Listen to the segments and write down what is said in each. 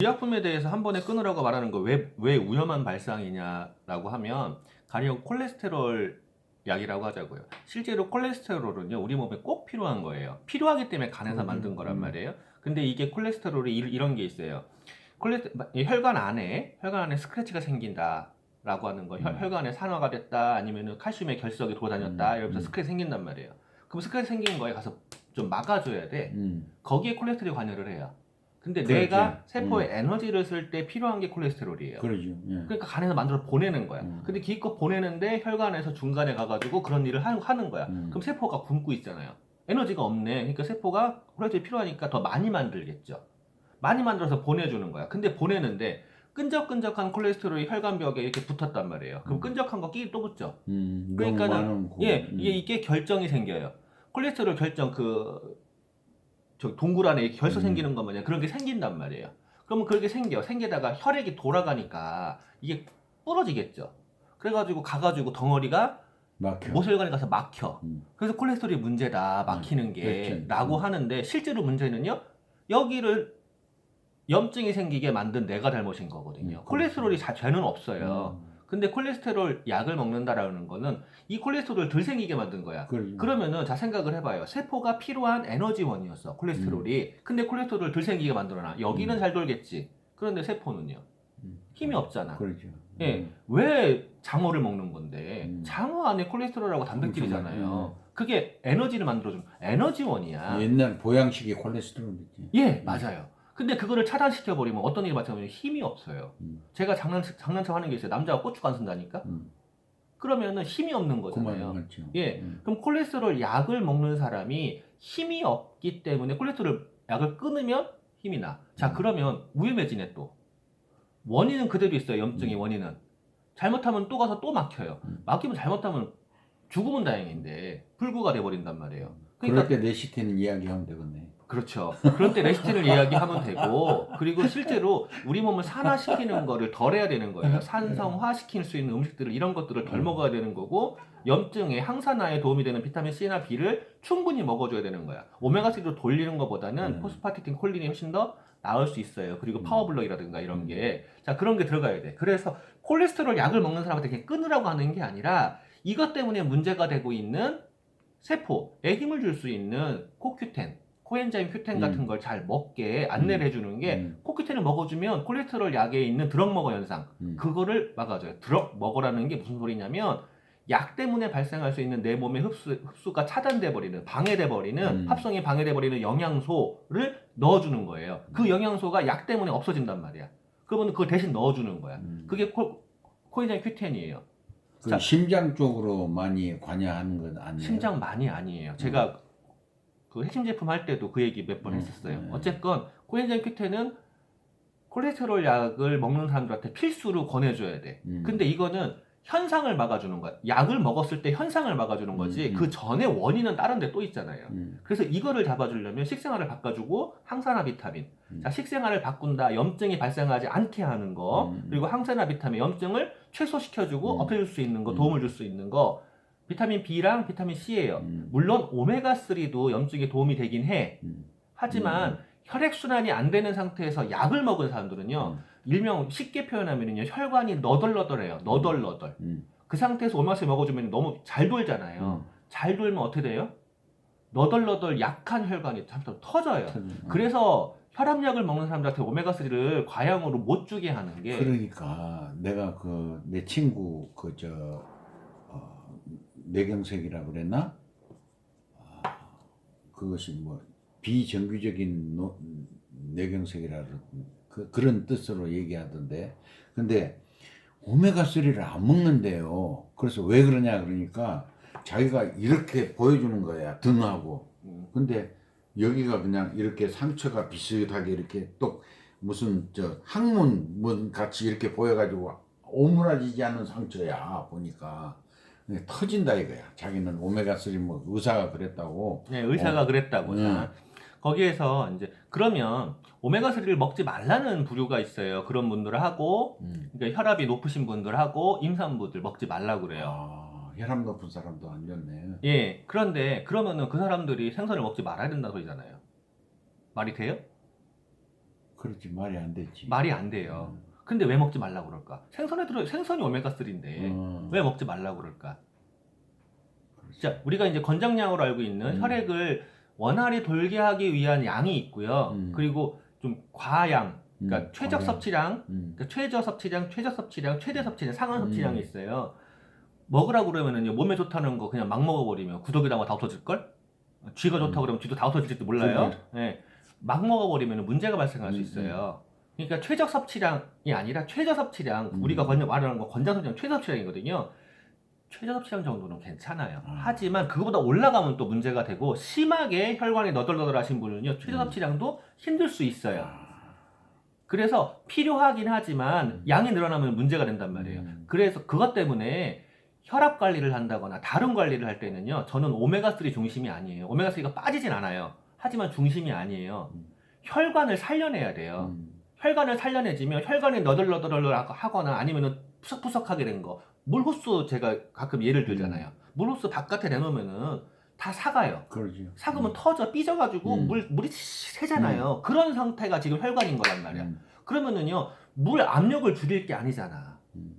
의약품에 대해서 한 번에 끊으라고 말하는 거 왜왜 위험한 발상이냐라고 하면 가령 콜레스테롤 약이라고 하자고요. 실제로 콜레스테롤은요 우리 몸에 꼭 필요한 거예요. 필요하기 때문에 간에서 음, 만든 거란 음. 말이에요. 근데 이게 콜레스테롤이 이- 이런 게 있어요. 콜레스 이 혈관 안에 혈관 안에 스크래치가 생긴다 라고 하는 거. 혈, 음. 혈관에 산화가 됐다 아니면은 칼슘의 결석이 돌아다녔다 음, 이러면서 음. 스크래치 생긴단 말이에요. 그럼 스크래치 생긴 거에 가서 좀 막아줘야 돼. 음. 거기에 콜레스테롤이 관여를 해요. 근데 그렇지. 뇌가 세포에 에너지를 쓸 때 필요한 게 콜레스테롤이에요. 그러죠. 예. 그러니까 간에서 만들어 보내는 거야. 음. 근데 기껏 보내는데 혈관에서 중간에 가가지고 그런 일을 하, 하는 거야. 음. 그럼 세포가 굶고 있잖아요. 에너지가 없네. 그러니까 세포가 콜레스테롤이 필요하니까 더 많이 만들겠죠. 많이 만들어서 보내주는 거야. 근데 보내는데 끈적끈적한 콜레스테롤이 혈관벽에 이렇게 붙었단 말이에요. 그럼 음. 끈적한 거 끼리 또 붙죠. 음. 그러니까는 예, 음. 이게 이게 결정이 생겨요. 콜레스테롤 결정 그 저 동굴 안에 이렇게 결석 음. 생기는 거 뭐냐 그런 게 생긴단 말이에요. 그러면 그렇게 생겨 생기다가 혈액이 돌아가니까 이게 부러지겠죠. 그래가지고 가가지고 덩어리가 막혀. 모세혈관에 가서 막혀. 음. 그래서 콜레스테롤이 문제다 막히는 그렇지. 게라고 음. 하는데 실제로 문제는요 여기를 염증이 생기게 만든 내가 잘못인 거거든요. 음, 콜레스테롤이 자, 죄는 없어요. 음. 근데 콜레스테롤 약을 먹는다라는 거는 이 콜레스테롤을 덜 생기게 만든 거야. 그러죠. 그러면은 자 생각을 해봐요. 세포가 필요한 에너지원이었어 콜레스테롤이. 근데 콜레스테롤을 덜 생기게 만들어놔. 여기는 음. 잘 돌겠지. 그런데 세포는요. 음. 힘이 없잖아. 그렇죠. 예. 음. 왜 장어를 먹는 건데 음. 장어 안에 콜레스테롤하고 단백질이잖아요. 엄청나요. 그게 에너지를 만들어주는 에너지원이야. 옛날 보양식의 콜레스테롤이지. 예, 맞아요. 근데 그거를 차단시켜 버리면 어떤 일이 발생하면 힘이 없어요. 음. 제가 장난 장난쳐 하는 게 있어요. 남자가 고추 안 쓴다니까. 음. 그러면은 힘이 없는 거잖아요. 예. 음. 그럼 콜레스테롤 약을 먹는 사람이 힘이 없기 때문에 콜레스테롤 약을 끊으면 힘이 나. 자, 음. 그러면 위험해지네 또. 원인은 그대로 있어요. 염증의 음. 원인은. 잘못하면 또 가서 또 막혀요. 음. 막히면 잘못하면 죽으면 다행인데 불구가 돼 버린단 말이에요. 그럴 그러니까 때 레시틴 이야기하면 되겠네. 그렇죠. 그럴 때 레시틴을 이야기하면 되고 그리고 실제로 우리 몸을 산화시키는 거를 덜 해야 되는 거예요. 산성화 시킬 수 있는 음식들을 이런 것들을 덜 음. 먹어야 되는 거고 염증에 항산화에 도움이 되는 비타민 C나 B를 충분히 먹어줘야 되는 거야. 오메가3로 돌리는 것보다는 음. 포스파티딘 콜린이 훨씬 더 나을 수 있어요. 그리고 음. 파워블럭이라든가 이런 게. 자, 그런 게 들어가야 돼. 그래서 콜레스테롤 약을 먹는 사람한테 그냥 끊으라고 하는 게 아니라 이것 때문에 문제가 되고 있는 세포에 힘을 줄 수 있는 코큐텐, 코엔자임 큐텐 음. 같은 걸잘 먹게 안내를 해주는 게 음. 코큐텐을 먹어주면 콜레스테롤 약에 있는 드럭 먹어 현상 음. 그거를 막아줘요. 드럭 먹어라는 게 무슨 소리냐면 약 때문에 발생할 수 있는 내 몸의 흡수, 흡수가 차단돼 버리는 방해돼 버리는 음. 합성이 방해돼 버리는 영양소를 넣어주는 거예요. 그 영양소가 약 때문에 없어진단 말이야. 그러면 그걸 대신 넣어주는 거야. 음. 그게 코, 코엔자임 큐텐이에요. 그 자. 심장 쪽으로 많이 관여하는 건 아니에요. 심장 많이 아니에요. 제가 그 핵심 제품 할 때도 그 얘기 몇 번 음, 했었어요. 음. 어쨌건 코엔자임 큐텐은 콜레스테롤 약을 먹는 사람들한테 필수로 권해줘야 돼. 음. 근데 이거는 현상을 막아주는 거야. 약을 먹었을 때 현상을 막아주는 거지. 음, 음. 그 전에 원인은 다른 데 또 있잖아요. 음. 그래서 이거를 잡아주려면 식생활을 바꿔주고 항산화 비타민. 음. 자, 식생활을 바꾼다. 염증이 발생하지 않게 하는 거. 음. 그리고 항산화 비타민, 염증을 최소시켜주고 음. 없애줄 수 있는 거, 음. 도움을 줄 수 있는 거. 비타민 B랑 비타민 C예요. 음. 물론 오메가3도 염증에 도움이 되긴 해. 음. 하지만 음. 혈액순환이 안 되는 상태에서 약을 먹은 사람들은요. 음. 일명 쉽게 표현하면요. 혈관이 너덜너덜해요. 너덜너덜. 음. 그 상태에서 오메가3 먹어주면 너무 잘 돌잖아요. 음. 잘 돌면 어떻게 돼요? 너덜너덜 약한 혈관이 잠깐 터져요. 음. 그래서 혈압약을 먹는 사람들한테 오메가3를 과양으로 못 주게 하는 게 그러니까 내가 그 내 친구 그저 어, 뇌경색이라고 그랬나? 아, 그것이 뭐 비정규적인 노, 뇌경색이라 그 그런 뜻으로 얘기하던데. 근데 오메가 3를 안 먹는데요. 그래서 왜 그러냐 그러니까 자기가 이렇게 보여주는 거야 등하고. 음, 근데 여기가 그냥 이렇게 상처가 비슷하게 이렇게 또 무슨 저 항문 문 같이 이렇게 보여가지고 오므라지지 않는 상처야 보니까 터진다 이거야. 자기는 오메가 3뭐 의사가 그랬다고. 네, 의사가 어. 그랬다고. 음. 거기에서 이제 그러면 오메가3를 먹지 말라는 부류가 있어요. 그런 분들을 하고 음. 그러니까 혈압이 높으신 분들하고 임산부들 먹지 말라 그래요. 아, 혈압 높은 사람도 안 좋네. 예. 그런데 그러면은 그 사람들이 생선을 먹지 말아야 된다는 소리잖아요. 말이 돼요? 그렇지 말이 안 되지. 말이 안 돼요. 근데 왜 먹지 말라고 그럴까? 생선에 들어 생선이 오메가 3인데 어. 왜 먹지 말라고 그럴까? 자, 우리가 이제 권장량으로 알고 있는 음. 혈액을 원활히 돌게 하기 위한 양이 있고요. 음. 그리고 좀 과양, 그러니까 음, 최적 과량. 섭취량, 음. 그러니까 최저 섭취량, 최저 섭취량, 최대 섭취량, 상한 음. 섭취량이 있어요. 먹으라고 그러면은요 몸에 좋다는 거 그냥 막 먹어버리면 구더기다가 다 없어질 걸? 쥐가 좋다 고 음. 그러면 쥐도 다 없어질지도 몰라요. 예. 막 먹어버리면 문제가 발생할 수 음, 있어요. 그러니까 최적 섭취량이 아니라 최저 섭취량 음. 우리가 권 말하는 거 권장 섭취량 최저 섭취량이거든요. 최저 섭취량 정도는 괜찮아요. 아. 하지만 그거보다 올라가면 또 문제가 되고 심하게 혈관이 너덜너덜하신 분은요 최저 음. 섭취량도 힘들 수 있어요. 아. 그래서 필요하긴 하지만 음. 양이 늘어나면 문제가 된단 말이에요. 음. 그래서 그것 때문에 혈압 관리를 한다거나 다른 관리를 할 때는요, 저는 오메가3 중심이 아니에요. 오메가3가 빠지진 않아요. 하지만 중심이 아니에요. 음. 혈관을 살려내야 돼요. 음. 혈관을 살려내지면 혈관이 너덜너덜 하거나 아니면은 푸석푸석하게 된 거. 물호수 제가 가끔 예를 들잖아요. 물호수 바깥에 내놓으면은 다 사가요. 그러지. 사그면 터져 삐져가지고 음. 물 물이 새잖아요. 그런 상태가 지금 혈관인 거란 말이야. 음. 그러면은요 물 압력을 줄일 게 아니잖아. 음.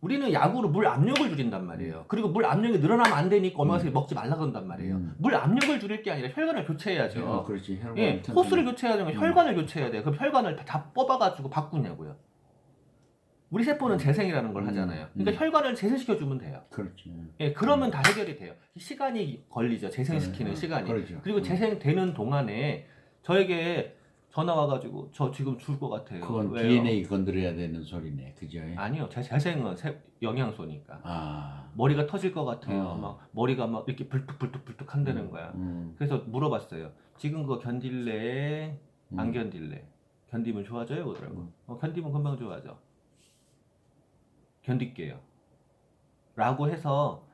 우리는 약으로 물 압력을 줄인단 말이에요. 그리고 물 압력이 늘어나면 안 되니까 오메가3 음. 먹지 말라 그런단 말이에요. 음. 물 압력을 줄일 게 아니라 혈관을 교체해야죠. 어, 그렇지. 혈관 예. 호수를 교체해야 되면 음. 혈관을 교체해야 돼요. 그럼 혈관을 다- 다 뽑아가지고 바꾸냐고요. 우리 세포는 재생이라는 걸 음. 하잖아요. 그러니까 음. 혈관을 재생시켜주면 돼요. 그렇지. 예, 그러면 다 해결이 돼요. 시간이 걸리죠. 재생시키는 음, 시간이. 그렇죠. 그리고 음. 재생되는 동안에 저에게 전화 와가지고 저 지금 죽을 것 같아요. 그건 왜요? DNA 건드려야 되는 소리네. 그죠? 아니요, 재, 재생은 세- 영양소니까. 아. 머리가 터질 것 같아요. 어. 막 머리가 막 이렇게 불뚝불뚝불뚝 한다는 거야. 음. 그래서 물어봤어요. 지금 그거 견딜래? 음. 안 견딜래? 견디면 좋아져요? 그러더라고. 음. 어, 견디면 금방 좋아져. 견딜게요. 라고 해서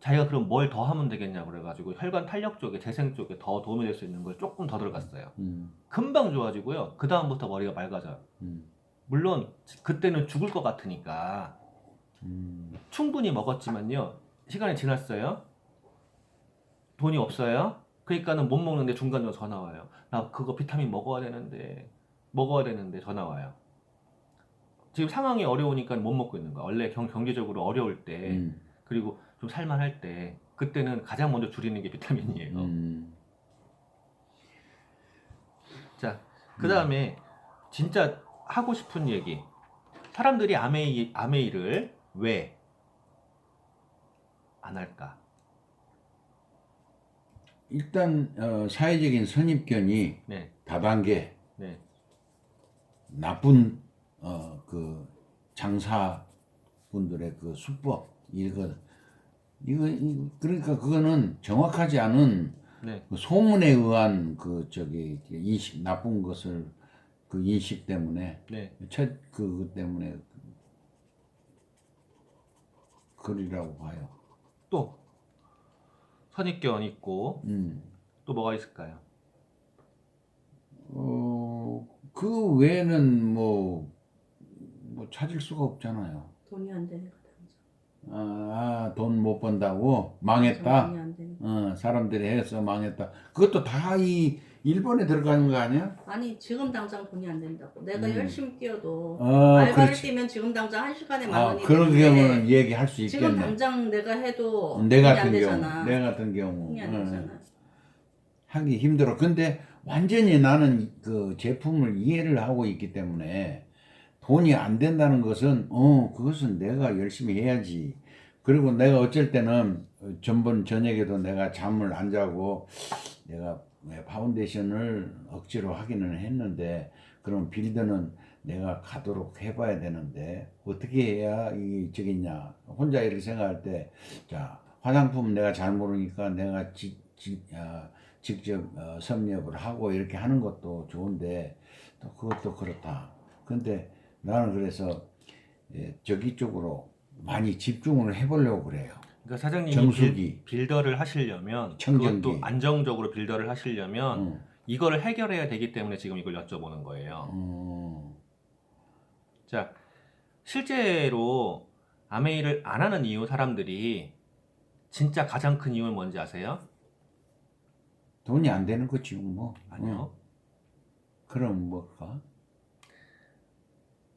자기가 그럼 뭘 더 하면 되겠냐고 그래가지고 혈관 탄력 쪽에 재생 쪽에 더 도움이 될 수 있는 걸 조금 더 들어갔어요. 음. 금방 좋아지고요. 그 다음부터 머리가 맑아져요. 음. 물론 그때는 죽을 것 같으니까 음. 충분히 먹었지만요. 시간이 지났어요. 돈이 없어요. 그러니까는 못 먹는데 중간에 전화 와요. 나 그거 비타민 먹어야 되는데 먹어야 되는데 전화 와요. 지금 상황이 어려우니까 못 먹고 있는 거야. 원래 경, 경제적으로 어려울 때 음. 그리고 좀 살만할 때 그때는 가장 먼저 줄이는 게 비타민이에요. 음. 자, 그 다음에 진짜 하고 싶은 얘기. 사람들이 아메이, 아메이를 왜 안 할까? 일단 어, 사회적인 선입견이 네, 다단계 네, 나쁜 어, 그 장사분들의 그 수법 이거 이거 이- 그러니까 그거는 정확하지 않은 네, 그 소문에 의한 그 저기 인식 나쁜 것을 그 인식 때문에 네. 첫 그것 때문에 그리라고 봐요. 또 선입견 있고 음. 또 뭐가 있을까요? 어, 그 외에는 뭐, 뭐 찾을 수가 없잖아요. 돈이 안 되니까 당장. 아, 돈 못 번다고 망했다. 돈이 안 되니까. 어, 사람들이 해서 망했다. 그것도 다 이 일본에 들어가는 거 아니야? 아니 지금 당장 돈이 안 된다고. 내가 음. 열심히 뛰어도 어, 알바를 그렇지. 뛰면 지금 당장 한 시간에 만 아, 원이 그런 되는데 경우는 얘기할 수 지금 있겠네. 당장 내가 해도 내 돈이 안 같은 경우, 되잖아. 내 같은 경우 돈이 안 어, 되잖아. 하기 힘들어. 근데 완전히 나는 그 제품을 이해를 하고 있기 때문에 돈이 안 된다는 것은 어 그것은 내가 열심히 해야지. 그리고 내가 어쩔 때는 어, 전번 저녁에도 내가 잠을 안 자고 내가 왜 파운데이션을 억지로 하기는 했는데 그럼 빌드는 내가 가도록 해봐야 되는데 어떻게 해야 저겠냐 혼자 이렇게 생각할 때 자 화장품 내가 잘 모르니까 내가 지, 지, 아, 직접 어, 섭렵을 하고 이렇게 하는 것도 좋은데 또 그것도 그렇다. 근데 나는 그래서 예, 저기 쪽으로 많이 집중을 해보려고 그래요. 그러니까 사장님이 정수기. 빌, 빌더를 하시려면 청정기. 그것도 안정적으로 빌더를 하시려면 응. 이거를 해결해야 되기 때문에 지금 이걸 여쭤보는 거예요. 어, 자, 실제로 아메이를 안 하는 이유 사람들이 진짜 가장 큰 이유는 뭔지 아세요? 돈이 안 되는 거지 뭐. 아니요. 어, 그럼 뭘까?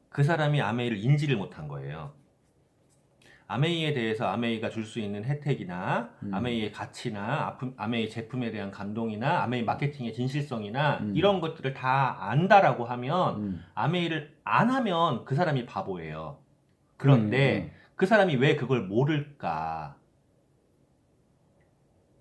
그 사람이 아메이를 인지를 못한 거예요. 아메이에 대해서 아메이가 줄 수 있는 혜택이나 음. 아메이의 가치나 아메이 제품에 대한 감동이나 아메이 마케팅의 진실성이나 음. 이런 것들을 다 안다라고 하면 음. 아메이를 안 하면 그 사람이 바보예요. 그런데 그 사람이 왜 그걸 모를까?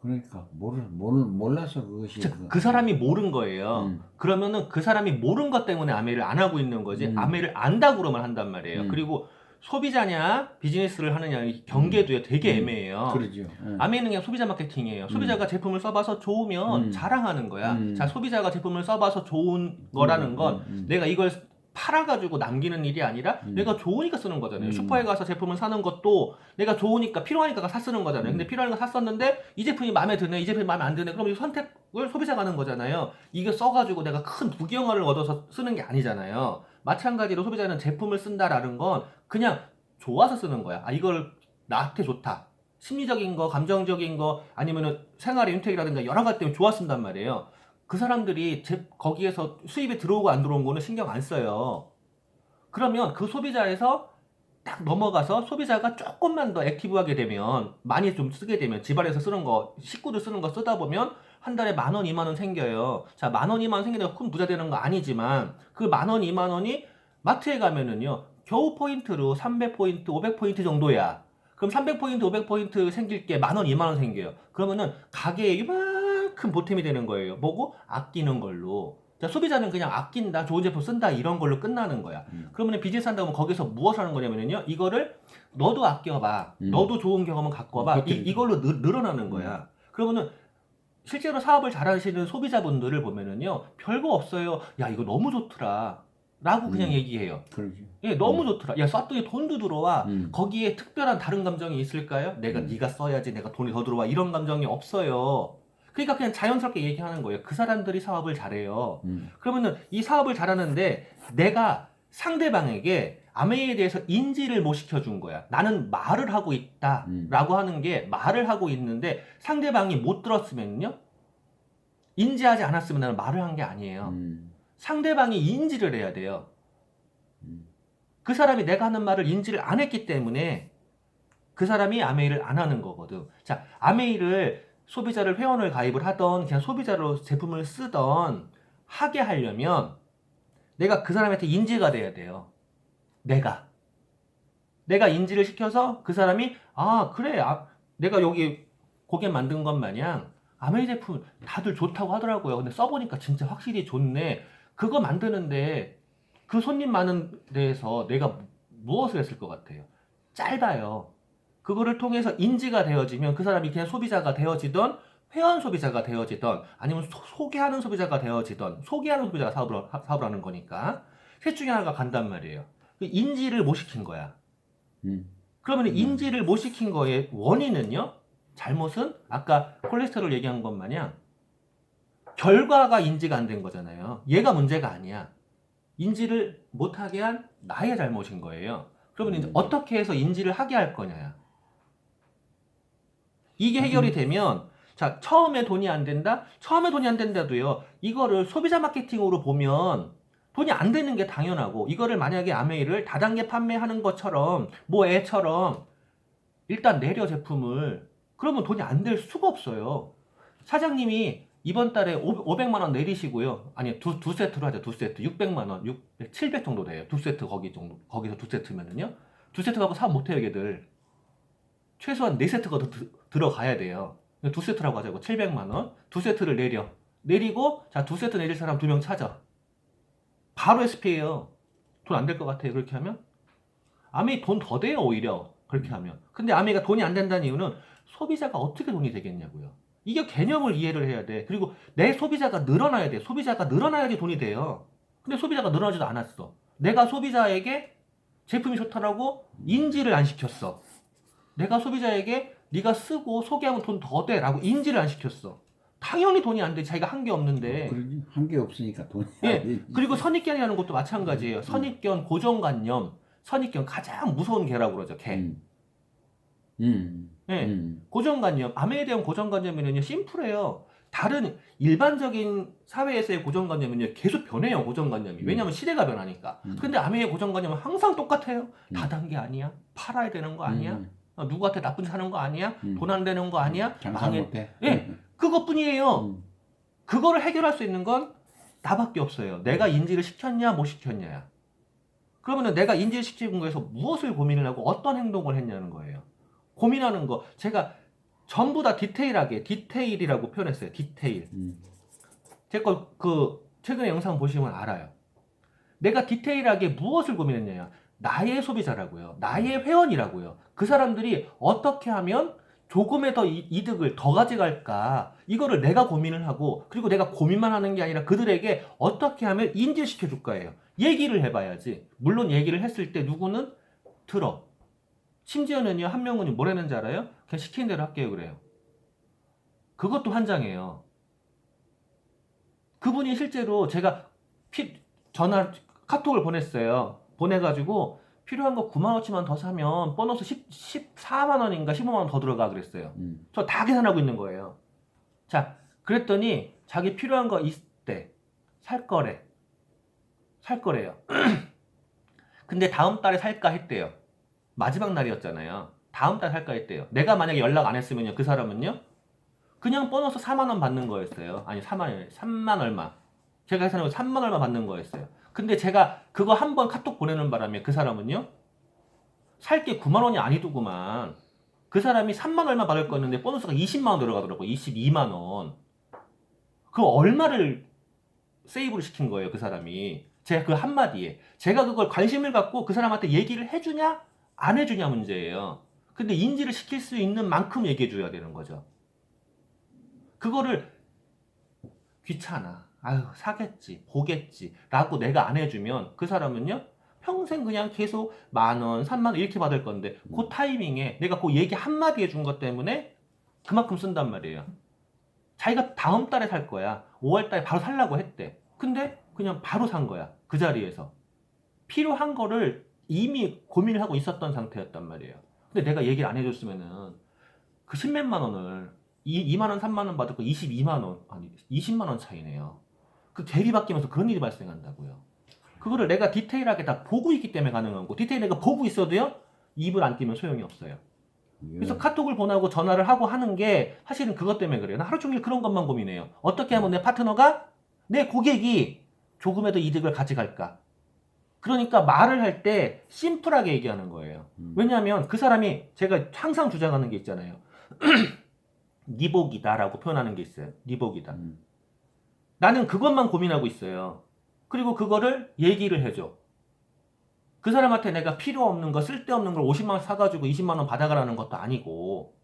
그러니까 모르 몰 몰라서 그것이 자, 그거. 그 사람이 모른 거예요. 음. 그러면은 그 사람이 모른 것 때문에 아메이를 안 하고 있는 거지 음. 아메이를 안다고 그러면 한단 말이에요. 음. 그리고 소비자냐 비즈니스를 하느냐 이 경계도요 되게 음. 애매해요. 그러죠. 예. 아메이는 그냥 소비자 마케팅이에요. 소비자가 제품을 써봐서 좋으면 음. 자랑하는 거야. 음. 자 소비자가 제품을 써봐서 좋은 거라는 건 음, 음, 내가 이걸 팔아가지고 남기는 일이 아니라 음. 내가 좋으니까 쓰는 거잖아요. 음. 슈퍼에 가서 제품을 사는 것도 내가 좋으니까 필요하니까 사 쓰는 거잖아요. 근데 음. 필요하니까 샀었는데 이 제품이 마음에 드네, 이 제품이 마음에 안 드네. 그럼 이 선택을 소비자가 하는 거잖아요. 이게 써가지고 내가 큰 부경화를 얻어서 쓰는 게 아니잖아요. 마찬가지로 소비자는 제품을 쓴다라는 건 그냥 좋아서 쓰는 거야. 아 이걸 나한테 좋다. 심리적인 거, 감정적인 거, 아니면은 생활의 윤택이라든가 여러 가지 때문에 좋아 쓴단 말이에요. 그 사람들이 제, 거기에서 수입이 들어오고 안 들어온 거는 신경 안 써요. 그러면 그 소비자에서 딱 넘어가서 소비자가 조금만 더 액티브하게 되면 많이 좀 쓰게 되면 집안에서 쓰는 거 식구들 쓰는 거 쓰다 보면 한 달에 만 원, 이만 원 생겨요. 자, 만 원, 이만 원 생기면 큰 부자 되는 거 아니지만 그 만 원, 이만 원이 마트에 가면은요. 겨우 포인트로 300포인트, 500포인트 정도야. 그럼 300포인트, 500포인트 생길 게 만 원, 이만 원 생겨요. 그러면은 가게에 이만 큼 보탬이 되는 거예요. 뭐고? 아끼는 걸로. 자, 소비자는 그냥 아낀다, 좋은 제품 쓴다, 이런 걸로 끝나는 거야. 음. 그러면 비즈니스 한다고 하면 거기서 무엇을 하는 거냐면요. 이거를 너도 아껴봐. 음. 너도 좋은 경험을 갖고 와봐. 이, 그것들이- 이걸로 늘, 늘어나는 거야. 그러면은 실제로 사업을 잘 하시는 소비자분들을 보면은요. 별거 없어요. 야, 이거 너무 좋더라. 라고 그냥 음. 얘기해요. 그러죠. 예, 너무 좋더라. 야, 썼더니 돈도 들어와. 음. 거기에 특별한 다른 감정이 있을까요? 내가 음. 네가 써야지 내가 돈이 더 들어와 이런 감정이 없어요. 그러니까 그냥 자연스럽게 얘기하는 거예요. 그 사람들이 사업을 잘해요. 음. 그러면은 이 사업을 잘하는데 내가 상대방에게 아메이에 대해서 인지를 못 시켜준 거야. 나는 말을 하고 있다라고 하는 게 말을 하고 있는데 상대방이 못 들었으면요. 인지하지 않았으면 나는 말을 한 게 아니에요. 음. 상대방이 인지를 해야 돼요. 음. 그 사람이 내가 하는 말을 인지를 안 했기 때문에 그 사람이 아메이를 안 하는 거거든. 자, 아메이를 소비자를 회원을 가입을 하던 그냥 소비자로 제품을 쓰던 하게 하려면 내가 그 사람한테 인지가 돼야 돼요. 내가. 내가 인지를 시켜서 그 사람이 아, 그래. 아, 내가 여기 고개 만든 것 마냥 아메이 제품 다들 좋다고 하더라고요. 근데 써보니까 진짜 확실히 좋네. 그거 만드는데 그 손님 많은 데에서 내가 무엇을 했을 것 같아요? 짧아요. 그거를 통해서 인지가 되어지면 그 사람이 그냥 소비자가 되어지던 회원 소비자가 되어지던 아니면 소, 개하는 소비자가 되어지던 소개하는 소비자가 사업을, 하- 사업을 하는 거니까 셋 중에 하나가 간단 말이에요. 그 인지를 못 시킨 거야. 음. 그러면 음. 인지를 못 시킨 거의 원인은요? 잘못은 아까 콜레스테롤 얘기한 것 마냥 결과가 인지가 안 된 거잖아요. 얘가 문제가 아니야. 인지를 못하게 한 나의 잘못인 거예요. 그러면 이제 음. 어떻게 해서 인지를 하게 할 거냐. 이게 해결이 되면 자 처음에 돈이 안 된다? 처음에 돈이 안 된다도요. 이거를 소비자 마케팅으로 보면 돈이 안 되는 게 당연하고 이거를 만약에 아메이를 다단계 판매하는 것처럼 뭐 애처럼 일단 내려 제품을 그러면 돈이 안 될 수가 없어요. 사장님이 이번 달에 500만 원 내리시고요. 아니 두, 두 세트로 하죠. 두 세트 600만 원, 600, 700 정도 돼요. 두 세트 거기 정도 거기서 두 세트면은요. 두 세트 갖고 사업 못 해요, 걔들. 최소한 네 세트가 더 드- 들어가야 돼요. 두 세트라고 하자고 700만 원. 두 세트를 내려. 내리고 자, 두 세트 내릴 사람 두 명 찾아. 바로 SP예요. 돈 안 될 것 같아요. 그렇게 하면. 아메이 돈 더 돼요, 오히려. 그렇게 하면. 근데 아메이가 돈이 안 된다는 이유는 소비자가 어떻게 돈이 되겠냐고요. 이게 개념을 이해를 해야 돼. 그리고 내 소비자가 늘어나야 돼. 소비자가 늘어나야지 돈이 돼요. 근데 소비자가 늘어나지도 않았어. 내가 소비자에게 제품이 좋다라고 인지를 안 시켰어. 내가 소비자에게 네가 쓰고 소개하면 돈 더 돼라고 인지를 안 시켰어. 당연히 돈이 안 돼. 자기가 한 게 없는데. 그러지 한게 없으니까 돈이 예, 안. 그리고 선입견이라는 것도 마찬가지예요. 선입견, 고정관념. 선입견 가장 무서운 개라고 그러죠. 개. 음. 음. 예. 음. 고정관념. 아메에 대한 고정관념이는요. 심플해요. 다른 일반적인 사회에서의 고정관념은요 계속 변해요 고정관념이 음. 왜냐하면 시대가 변하니까 음. 근데 아메의 고정관념은 항상 똑같아요 다단계 아니야 팔아야 되는 거 아니야 음, 어, 누구한테 나쁜 짓 하는 거 아니야 음. 돈안 되는 거 아니야 장사 망해 못해. 예. 그것뿐이에요 음. 그거를 해결할 수 있는 건 나밖에 없어요 내가 인지를 시켰냐 못 시켰냐야 그러면은 내가 인지를 시킨 거에서 무엇을 고민을 하고 어떤 행동을 했냐는 거예요 고민하는 거 제가 전부 다 디테일하게 디테일이라고 표현했어요 디테일 음. 제거 그 최근에 영상 보시면 알아요. 내가 디테일하게 무엇을 고민했냐. 나의 소비자라고요. 나의 회원이라고요. 그 사람들이 어떻게 하면 조금의 더 이- 이득을 더 가져갈까. 이거를 내가 고민을 하고 그리고 내가 고민만 하는 게 아니라 그들에게 어떻게 하면 인지시켜 줄 거예요. 얘기를 해봐야지. 물론 얘기를 했을 때 누구는 들어. 심지어는요 한 명은 뭘 했는지 알아요? 그냥 시키는 대로 할게요 그래요. 그것도 한 장이에요. 그분이 실제로 제가 피, 전화 카톡을 보냈어요. 보내가지고 필요한 거 9만 원치만 더 사면 보너스 10, 14만 원인가 15만 원 더 들어가 그랬어요. 음. 저 다 계산하고 있는 거예요. 자, 그랬더니 자기 필요한 거 있대. 살 거래. 살 거래요. 근데 다음 달에 살까 했대요. 마지막 날이었잖아요. 다음 달 살까 했대요. 내가 만약에 연락 안 했으면요. 그 사람은요. 그냥 보너스 4만 원 받는 거였어요. 아니 4만 원, 3만 얼마. 제가 계산하고 3만 얼마 받는 거였어요. 근데 제가 그거 한 번 카톡 보내는 바람에 그 사람은요. 살 게 9만 원이 아니더구만. 그 사람이 3만 얼마 받을 거였는데 보너스가 20만 원 들어가더라고요. 22만 원. 그 얼마를 세이브를 시킨 거예요, 그 사람이. 제가 그 한마디에. 제가 그걸 관심을 갖고 그 사람한테 얘기를 해주냐, 안 해주냐 문제예요. 근데 인지를 시킬 수 있는 만큼 얘기해줘야 되는 거죠. 그거를 귀찮아. 아유, 사겠지, 보겠지. 라고 내가 안 해주면 그 사람은요, 평생 그냥 계속 만 원, 삼만 원 이렇게 받을 건데, 그 타이밍에 내가 그 얘기 한마디 해준 것 때문에 그만큼 쓴단 말이에요. 자기가 다음 달에 살 거야. 5월 달에 바로 살라고 했대. 근데 그냥 바로 산 거야. 그 자리에서. 필요한 거를 이미 고민을 하고 있었던 상태였단 말이에요. 근데 내가 얘기를 안 해줬으면은 그 십몇만 원을 이 2만 원, 3만 원 받을 거 22만 원, 아니 20만 원 차이네요. 그 갭이 바뀌면서 그런 일이 발생한다고요. 그거를 내가 디테일하게 다 보고 있기 때문에 가능한 거고 디테일 내가 보고 있어도요 입을 안 띄면 소용이 없어요. 그래서 예. 카톡을 보내고 전화를 하고 하는 게 사실은 그것 때문에 그래요. 나 하루 종일 그런 것만 고민해요. 어떻게 하면 내 파트너가 내 고객이 조금이라도 이득을 가져갈까? 그러니까 말을 할 때 심플하게 얘기하는 거예요. 음. 왜냐하면 그 사람이 제가 항상 주장하는 게 있잖아요. 니복이다라고 표현하는 게 있어요. 니복이다. 음. 나는 그것만 고민하고 있어요. 그리고 그거를 얘기를 해줘. 그 사람한테 내가 필요 없는 거, 쓸데없는 걸 50만 원 사가지고 20만 원 받아가라는 것도 아니고,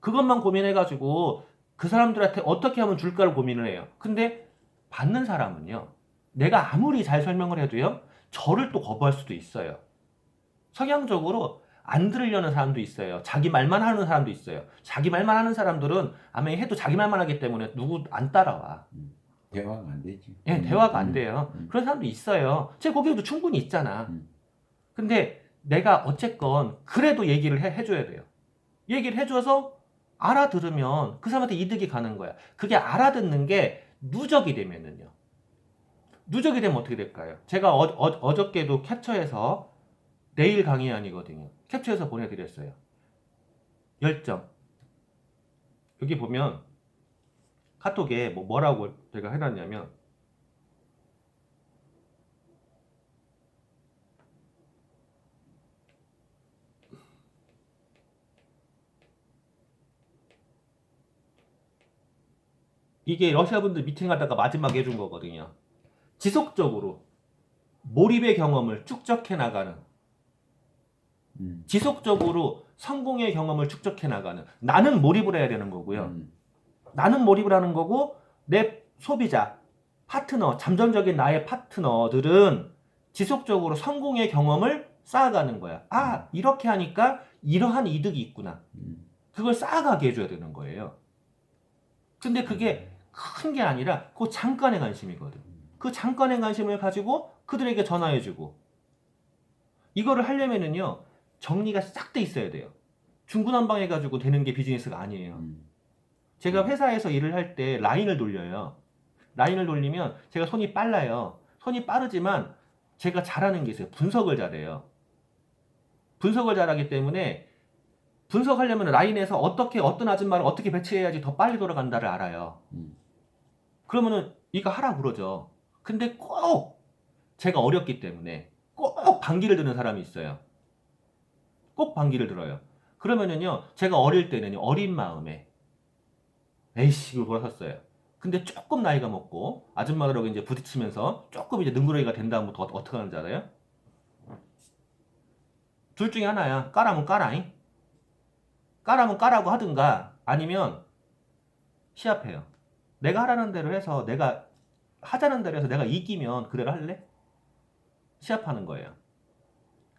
그것만 고민해가지고 그 사람들한테 어떻게 하면 줄까를 고민을 해요. 근데 받는 사람은요, 내가 아무리 잘 설명을 해도요, 저를 또 거부할 수도 있어요. 성향적으로 안 들으려는 사람도 있어요. 자기 말만 하는 사람도 있어요. 자기 말만 하는 사람들은 아마 해도 자기 말만 하기 때문에 누구 안 따라와. 대화가 안 되지. 예, 음. 대화가 안 음. 돼요. 음. 그런 사람도 있어요. 제 고객도 충분히 있잖아. 음. 근데 내가 어쨌건 그래도 얘기를 해, 해줘야 돼요. 얘기를 해줘서 알아들으면 그 사람한테 이득이 가는 거야. 그게 알아듣는 게 누적이 되면은요. 누적이 되면 어떻게 될까요? 제가 어, 어, 저께도 캡처해서 내일 강의안이거든요. 캡처해서 보내드렸어요. 열정. 여기 보면 카톡에 뭐 뭐라고 제가 해놨냐면 이게 러시아 분들 미팅하다가 마지막에 해준 거거든요. 지속적으로 몰입의 경험을 축적해 나가는 음. 지속적으로 성공의 경험을 축적해 나가는 나는 몰입을 해야 되는 거고요. 음. 나는 몰입을 하는 거고 내 소비자, 파트너, 잠정적인 나의 파트너들은 지속적으로 성공의 경험을 쌓아가는 거야. 아 이렇게 하니까 이러한 이득이 있구나. 음. 그걸 쌓아가게 해줘야 되는 거예요. 근데 그게 큰 게 아니라 그 잠깐의 관심이거든. 그 잠깐의 관심을 가지고 그들에게 전화해주고 이거를 하려면은요 정리가 싹 돼 있어야 돼요. 중구난방 해가지고 되는 게 비즈니스가 아니에요. 음. 제가 회사에서 일을 할 때 라인을 돌려요. 라인을 돌리면 제가 손이 빨라요. 손이 빠르지만 제가 잘하는 게 있어요. 분석을 잘해요. 분석을 잘하기 때문에 분석하려면 라인에서 어떻게 어떤 아줌마를 어떻게 배치해야지 더 빨리 돌아간다를 알아요. 음. 그러면은 이거 하라 그러죠. 근데 꼭 제가 어렵기 때문에 꼭 반기를 드는 사람이 있어요. 꼭 반기를 들어요. 그러면은요, 제가 어릴 때는요, 어린 마음에 에이씨, 이걸 돌아섰어요. 근데 조금 나이가 먹고 아줌마들하고 이제 부딪히면서 조금 이제 능그러기가 된 다음부터 어- 어떻게 하는지 알아요? 둘 중에 하나야. 까라면 까라잉. 까라면 까라고 하든가 아니면 시합해요. 내가 하라는 대로 해서 내가 하자는 대로 해서 내가 이기면 그대로 할래? 시합하는 거예요.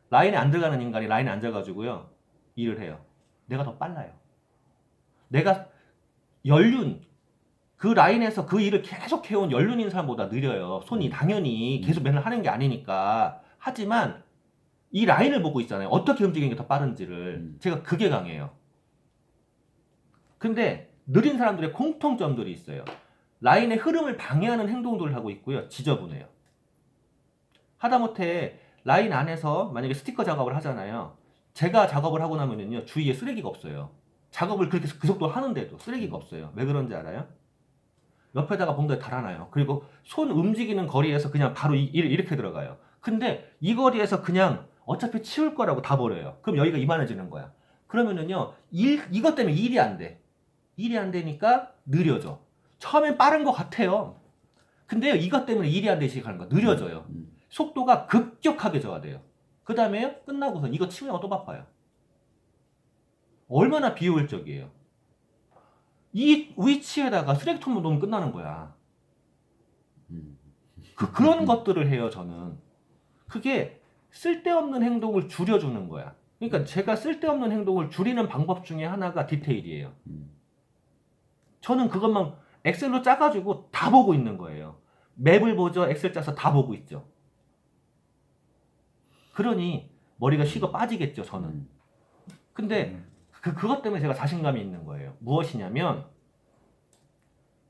라인에 안 들어가는 인간이 라인에 앉아가지고요 일을 해요. 내가 더 빨라요. 내가 연륜 그 라인에서 그 일을 계속 해온 연륜인 사람보다 느려요. 손이 당연히 계속 맨날 하는 게 아니니까. 하지만 이 라인을 보고 있잖아요. 어떻게 움직이는 게 더 빠른지를. 음. 제가 그게 강해요. 근데 느린 사람들의 공통점들이 있어요. 라인의 흐름을 방해하는 행동들을 하고 있고요. 지저분해요. 하다못해 라인 안에서 만약에 스티커 작업을 하잖아요. 제가 작업을 하고 나면은요 주위에 쓰레기가 없어요. 작업을 그렇게 그 속도로 하는데도 쓰레기가 없어요. 왜 그런지 알아요? 옆에다가 봉다에 달아놔요. 그리고 손 움직이는 거리에서 그냥 바로 이- 이- 이렇게 들어가요. 근데 이 거리에서 그냥 어차피 치울 거라고 다 버려요. 그럼 여기가 이만해지는 거야. 그러면은요 일 이것 때문에 일이 안 돼. 일이 안 되니까 느려져. 처음엔 빠른 것 같아요. 근데요 이것 때문에 일이 안 되기 시작하는 거야. 느려져요. 음. 속도가 급격하게 저하돼요. 그 다음에 끝나고선 이거 치우면 또 바빠요. 얼마나 비효율적이에요. 이 위치에다가 쓰레기통만 놓으면 끝나는 거야. 음. 그, 그런 것들을 해요, 저는. 그게 쓸데없는 행동을 줄여주는 거야. 그러니까 제가 쓸데없는 행동을 줄이는 방법 중에 하나가 디테일이에요. 음. 저는 그것만 엑셀로 짜가지고 다 보고 있는 거예요. 맵을 보죠, 엑셀 짜서 다 보고 있죠. 그러니 머리가 식어 빠지겠죠, 저는. 음. 근데 그, 그것 때문에 제가 자신감이 있는 거예요. 무엇이냐면,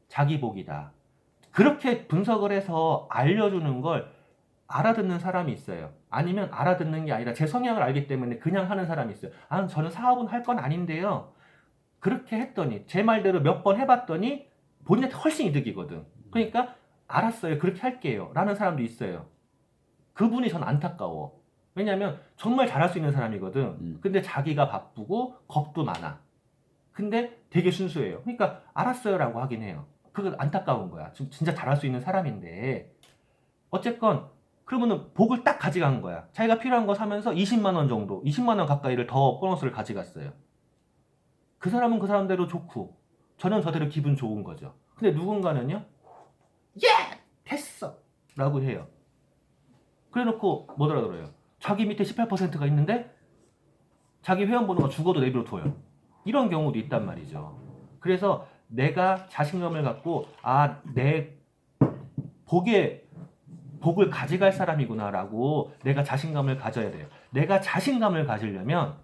자기 복이다. 그렇게 분석을 해서 알려주는 걸 알아듣는 사람이 있어요. 아니면 알아듣는 게 아니라 제 성향을 알기 때문에 그냥 하는 사람이 있어요. 아, 저는 사업은 할 건 아닌데요. 그렇게 했더니, 제 말대로 몇 번 해봤더니 본인한테 훨씬 이득이거든. 그러니까, 알았어요. 그렇게 할게요. 라는 사람도 있어요. 그분이 전 안타까워. 왜냐면 정말 잘할 수 있는 사람이거든. 음. 근데 자기가 바쁘고 겁도 많아. 근데 되게 순수해요. 그러니까 알았어요라고 하긴 해요. 그거 안타까운 거야. 좀 진짜 잘할 수 있는 사람인데 어쨌건 그러면은 복을 딱 가져간 거야. 자기가 필요한 거 사면서 20만 원 정도, 20만 원 가까이를 더 보너스를 가져갔어요. 그 사람은 그 사람대로 좋고 저는 저대로 기분 좋은 거죠. 근데 누군가는요, 예, 됐어, 라고 해요. 그래놓고 못 알아들어요. 자기 밑에 18%가 있는데 자기 회원번호가 죽어도 내비로 둬요. 이런 경우도 있단 말이죠. 그래서 내가 자신감을 갖고 아, 내 복에 복을 가져갈 사람이구나라고 내가 자신감을 가져야 돼요. 내가 자신감을 가지려면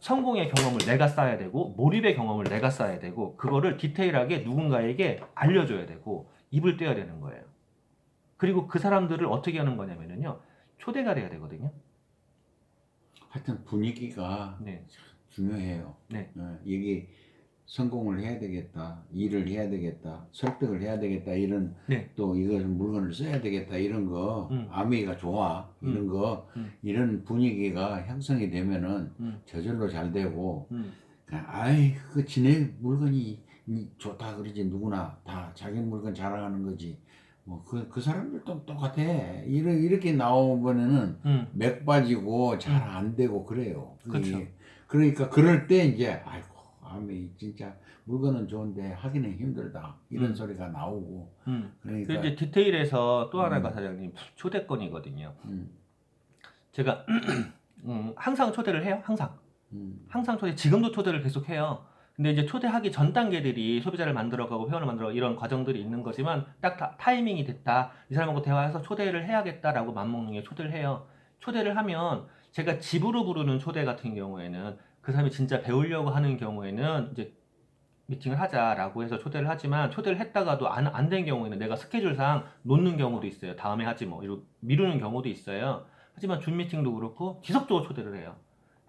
성공의 경험을 내가 쌓아야 되고 몰입의 경험을 내가 쌓아야 되고 그거를 디테일하게 누군가에게 알려줘야 되고 입을 떼야 되는 거예요. 그리고 그 사람들을 어떻게 하는 거냐면요. 초대가 돼야 되거든요. 하여튼 분위기가 네. 중요해요. 네. 어, 이게 성공을 해야 되겠다, 일을 해야 되겠다, 설득을 해야 되겠다 이런 네. 또 이거 물건을 써야 되겠다 이런 거 음. 아미가 좋아 이런 거 음. 이런 분위기가 형성이 되면은 음. 저절로 잘 되고 음. 아이 그 지네 물건이 이- 좋다 그러지 누구나 다 자기 물건 자랑하는 거지 뭐그그 사람들도 똑같아 이렇게 이렇게 나오면은 음. 맥 빠지고 잘 안 되고 그래요. 그쵸. 그러니까 그럴 때 이제 아이고 아미 진짜 물건은 좋은데 하기는 힘들다 이런 음. 소리가 나오고 음. 그러니까 그 이제 디테일에서 또 하나가 음. 사장님 초대권이거든요. 음, 제가 음, 항상 초대를 해요. 항상. 음, 항상 초대, 지금도 초대를 계속 해요. 근데 이제 초대하기 전 단계들이 소비자를 만들어가고 회원을 만들어 이런 과정들이 있는 거지만 딱 타, 타이밍이 됐다. 이 사람하고 대화해서 초대를 해야겠다라고 맘먹는 게 초대를 해요. 초대를 하면 제가 집으로 부르는 초대 같은 경우에는 그 사람이 진짜 배우려고 하는 경우에는 이제 미팅을 하자라고 해서 초대를 하지만 초대를 했다가도 안 안 된 경우에는 내가 스케줄상 놓는 경우도 있어요. 다음에 하지 뭐 이러 미루는 경우도 있어요. 하지만 줌 미팅도 그렇고 지속적으로 초대를 해요.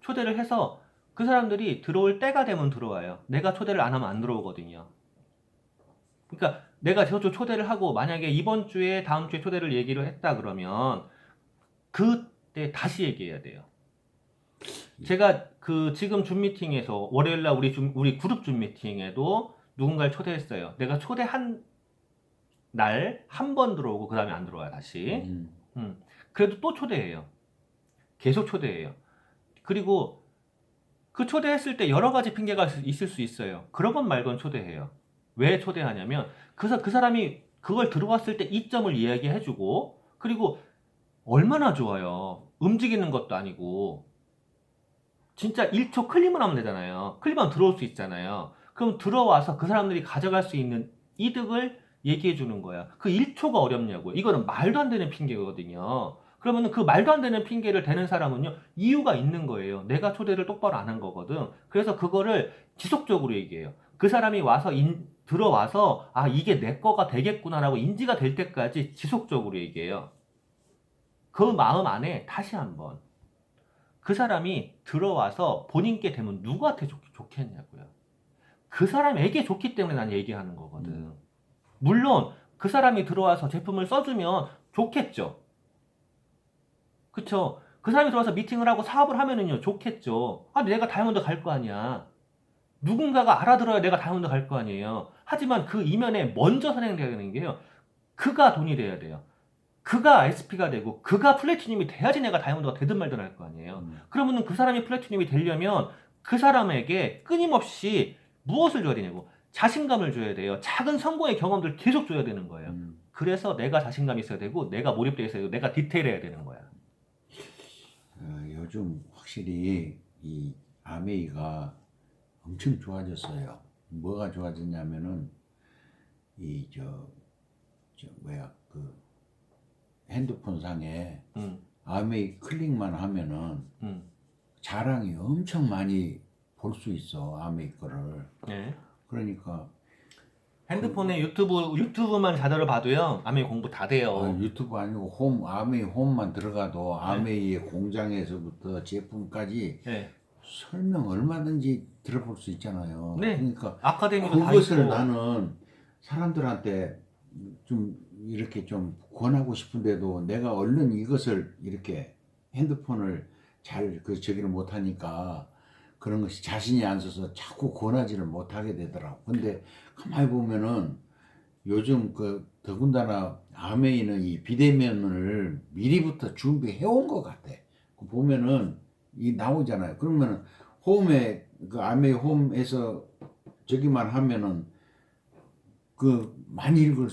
초대를 해서 그 사람들이 들어올 때가 되면 들어와요. 내가 초대를 안 하면 안 들어오거든요. 그러니까 내가 저쪽 초대를 하고 만약에 이번 주에 다음 주에 초대를 얘기를 했다 그러면 그때 다시 얘기해야 돼요. 제가 그 지금 줌 미팅에서 월요일 날 우리 줌 우리 그룹 줌 미팅에도 누군가를 초대했어요. 내가 초대한 날 한 번 들어오고 그 다음에 안 들어와요, 다시. 음. 그래도 또 초대해요. 계속 초대해요. 그리고 그 초대했을 때 여러 가지 핑계가 있을 수 있어요. 그런 건 말건 초대해요. 왜 초대하냐면 그, 사- 그 사람이 그걸 들어왔을 때 이점을 이야기해주고 그리고 얼마나 좋아요. 움직이는 것도 아니고 진짜 1초 클릭만 하면 되잖아요. 클릭만 들어올 수 있잖아요. 그럼 들어와서 그 사람들이 가져갈 수 있는 이득을 얘기해 주는 거야. 그 1초가 어렵냐고요. 이거는 말도 안 되는 핑계거든요. 그러면 그 말도 안 되는 핑계를 대는 사람은요, 이유가 있는 거예요. 내가 초대를 똑바로 안 한 거거든. 그래서 그거를 지속적으로 얘기해요. 그 사람이 와서 인- 들어와서, 아, 이게 내 거가 되겠구나라고 인지가 될 때까지 지속적으로 얘기해요. 그 마음 안에 다시 한 번. 그 사람이 들어와서 본인께 되면 누구한테 좋, 좋겠냐고요. 그 사람에게 좋기 때문에 난 얘기하는 거거든. 음. 물론 그 사람이 들어와서 제품을 써주면 좋겠죠. 그쵸? 그 사람이 들어와서 미팅을 하고 사업을 하면은요, 좋겠죠. 아, 내가 다이아몬드 갈 거 아니야. 누군가가 알아들어야 내가 다이아몬드 갈 거 아니에요. 하지만 그 이면에 먼저 선행돼야 되는 게요. 그가 돈이 돼야 돼요. 그가 SP가 되고, 그가 플래티늄이 돼야지 내가 다이아몬드가 되든 말든 할 거 아니에요. 음. 그러면은 그 사람이 플래티늄이 되려면 그 사람에게 끊임없이 무엇을 줘야 되냐고. 자신감을 줘야 돼요. 작은 성공의 경험들 계속 줘야 되는 거예요. 음. 그래서 내가 자신감이 있어야 되고, 내가 몰입되어 있어야 되고, 내가 디테일해야 되는 거야. 어, 요즘 확실히 이 아메이가 엄청 좋아졌어요. 뭐가 좋아졌냐면은 이저 저 뭐야 그 핸드폰 상에 음, 아메이 클릭만 하면은 음, 자랑이 엄청 많이 볼 수 있어 아메이 거를. 네. 그러니까 핸드폰에 유튜브, 유튜브만 자료를 봐도요, 아메 공부 다 돼요. 어, 유튜브 아니고 홈 아메이 홈만 들어가도 아메이의 공장에서부터 제품까지 네. 설명 얼마든지 들어볼 수 있잖아요. 네. 그러니까 아카데미도 다 그것을 있고. 나는 사람들한테 좀 이렇게 좀 권하고 싶은데도 내가 얼른 이것을 이렇게 핸드폰을 잘 그 저기를 못하니까 그런 것이 자신이 안 서서 자꾸 권하지를 못하게 되더라고. 근데 가만히 보면은 요즘 그 더군다나 아메이는 이 비대면을 미리부터 준비해 온 것 같아. 그 보면은 이 나오잖아요. 그러면은 홈에 그 아메이 홈에서 저기만 하면은 그 많이 읽을